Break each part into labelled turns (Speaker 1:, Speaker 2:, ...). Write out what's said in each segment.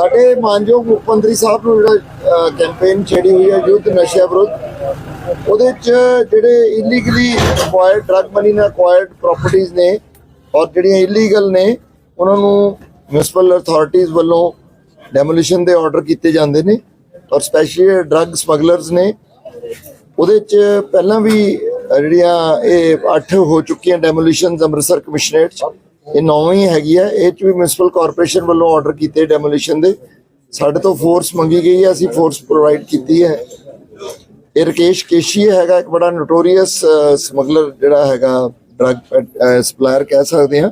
Speaker 1: ਸਾਡੇ ਮਾਨਯੋਗ ਮੁੱਖ ਮੰਤਰੀ ਸਾਹਿਬ ਨੂੰ ਜਿਹੜਾ ਕੈਂਪੇਨ ਛੇੜੀ ਹੋਈ ਹੈ ਯੁੱਧ ਨਸ਼ਾ ਵਿਰੁੱਧ, ਉਹਦੇ ਚ ਜਿਹੜੇ ਇਲੀਗਲੀ ਅਕਵਾਇਰਡ ਡਰਗ ਮਨੀ ਨਾਲ ਅਕਵਾਇਰਡ ਪ੍ਰਾਪਰਟੀਆਂ ਨੇ, ਔਰ ਜਿਹੜੀਆਂ ਇਲੀਗਲ ਨੇ, ਉਹਨਾਂ ਨੂੰ ਮਿਊਨਿਸਪਲ ਅਥਾਰਟੀਆਂ ਵੱਲੋਂ ਡੈਮੋਲੀਸ਼ਨ ਦੇ ਆਰਡਰ ਕੀਤੇ ਜਾਂਦੇ ਨੇ, ਔਰ ਸਪੈਸ਼ਲੀ ਡਰਗ ਸਮਗਲਰਸ ਨੇ, ਉਹਦੇ ਚ ਪਹਿਲਾਂ ਵੀ ਜਿਹੜੀਆਂ ਇਹ 8 ਹੋ ਚੁੱਕੀਆਂ ਡੈਮੋਲੀਸ਼ਨਸ ਅੰਮ੍ਰਿਤਸਰ ਕਮਿਸ਼ਨਰੇਟ ਚ ਇਹ ਨੌਵੀਂ ਹੈਗੀ ਹੈ ਇਹ ਚ ਵੀ ਮਿਊਨਿਸਪਲ ਕਾਰਪੋਰੇਸ਼ਨ ਵੱਲੋਂ ਆਰਡਰ ਕੀਤੇ ਡੈਮੋਲੀਸ਼ਨ ਦੇ। ਸਾਡੇ ਤੋਂ ਫੋਰਸ ਮੰਗੀ ਗਈ ਹੈ ਅਸੀਂ ਫੋਰਸ ਪ੍ਰੋਵਾਈਡ ਕੀਤੀ ਹੈ ਇਹ ਰਕੇਸ਼ ਕੇਸ਼ੀ ਹੈਗਾ ਇੱਕ ਬੜਾ ਨੋਟੋਰੀਅਸ ਸਮਗਲਰ ਜਿਹੜਾ ਹੈਗਾ ਡਰਗ ਸਪਲਾਇਰ ਕਹਿ ਸਕਦੇ ਹਾਂ।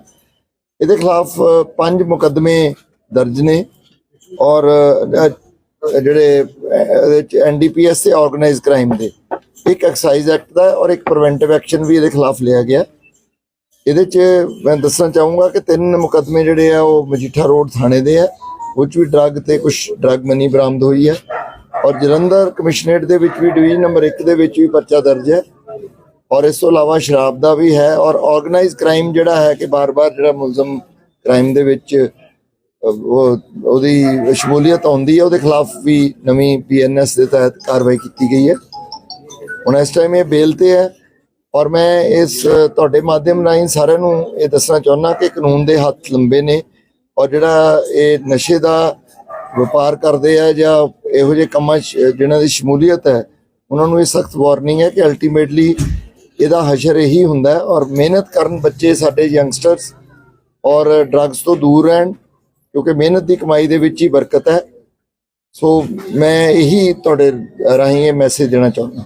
Speaker 1: ਇਹਦੇ ਖਿਲਾਫ ਪੰਜ ਮੁਕੱਦਮੇ ਦਰਜ ਨੇ ਔਰ ਅ, ਅ, ਜਿਹੜੇ ਅ, ਇਹਦੇ ਚ ਐਨਡੀਪੀਐਸ ਤੇ ਆਰਗੇਨਾਈਜ਼ ਕ੍ਰਾਈਮ ਦੇ। ਇੱਕ ਐਕਸਾਈਜ਼ ਐਕਟ ਦਾ ਔਰ ਇੱਕ ਪ੍ਰੀਵੈਂਟਿਵ ਐਕਸ਼ਨ ਵੀ ਇਹਦੇ ਖਿਲਾਫ ਲਿਆ ਗਿਆ। ਇਹਦੇ ਚ ਮੈਂ ਦੱਸਣਾ ਚਾਹੂੰਗਾ ਕਿ ਤਿੰਨ ਮੁਕੱਦਮੇ ਜਿਹੜੇ ਆ, ਉਹ ਮਜੀਠਾ ਰੋਡ ਥਾਣੇ ਦੇ ਆ ਉਹ 'ਚ ਵੀ ਡਰੱਗ ਤੇ ਕੁਝ ਡਰੱਗ ਮਨੀ ਬਰਾਮਦ ਹੋਈ ਹੈ ਔਰ ਜਲੰਧਰ ਕਮਿਸ਼ਨਰੇਟ ਦੇ ਵਿੱਚ ਵੀ ਡਿਵੀਜ਼ਨ ਨੰਬਰ 1 ਦੇ ਵਿੱਚ ਵੀ ਪਰਚਾ ਦਰਜ ਹੈ। ਔਰ ਇਸ ਤੋਂ ਇਲਾਵਾ ਸ਼ਰਾਬ ਦਾ ਵੀ ਹੈ, ਔਰ ਆਰਗੇਨਾਈਜ਼ ਕ੍ਰਾਈਮ ਜਿਹੜਾ ਹੈ ਕਿ ਬਾਰ-ਬਾਰ ਜਿਹੜਾ ਮੁਲਜ਼ਮ ਕ੍ਰਾਈਮ ਦੇ ਵਿੱਚ ਉਹ, ਉਹਦੀ ਸ਼ਮੂਲੀਅਤ ਆਉਂਦੀ ਹੈ, ਉਹਦੇ ਖਿਲਾਫ ਵੀ ਨਵੀਂ ਪੀਐਨਐਸ ਦੇ ਤਹਿਤ ਕਾਰਵਾਈ ਕੀਤੀ ਗਈ ਹੈ। ਹੁਣ ਇਸ ਟਾਈਮ ਇਹ ਬੇਲ ਤੇ ਹੈ। ਔਰ ਮੈਂ ਇਸ ਤੁਹਾਡੇ ਮਾਧਿਅਮ ਰਾਹੀਂ ਸਾਰਿਆਂ ਨੂੰ ਇਹ ਦੱਸਣਾ ਚਾਹੁੰਦਾ ਕਿ ਕਾਨੂੰਨ ਦੇ ਹੱਥ ਲੰਬੇ ਨੇ ਔਰ ਜਿਹੜਾ ਇਹ ਨਸ਼ੇ ਦਾ ਵਪਾਰ ਕਰਦੇ ਆ ਜਾਂ ਇਹੋ ਜਿਹੇ ਕੰਮਾਂ 'ਚ ਜਿਨ੍ਹਾਂ ਦੀ ਸ਼ਮੂਲੀਅਤ ਹੈ, ਉਹਨਾਂ ਨੂੰ ਇਹ ਸਖਤ ਵਾਰਨਿੰਗ ਹੈ ਕਿ ਅਲਟੀਮੇਟਲੀ ਇਹਦਾ ਹਸ਼ਰ ਇਹੀ ਹੁੰਦਾ ਹੈ ਔਰ ਮਿਹਨਤ ਕਰਨ ਬੱਚੇ ਸਾਡੇ ਯੰਗਸਟਰਸ ਔਰ ਡਰੱਗਸ ਤੋਂ ਦੂਰ ਰਹਿਣ, ਕਿਉਂਕਿ ਮਿਹਨਤ ਦੀ ਕਮਾਈ ਦੇ ਵਿੱਚ ਹੀ ਬਰਕਤ ਹੈ। ਸੋ ਮੈਂ ਇਹੀ ਤੁਹਾਡੇ ਰਾਹੀਂ ਇਹ ਮੈਸੇਜ ਦੇਣਾ ਚਾਹੁੰਦਾ।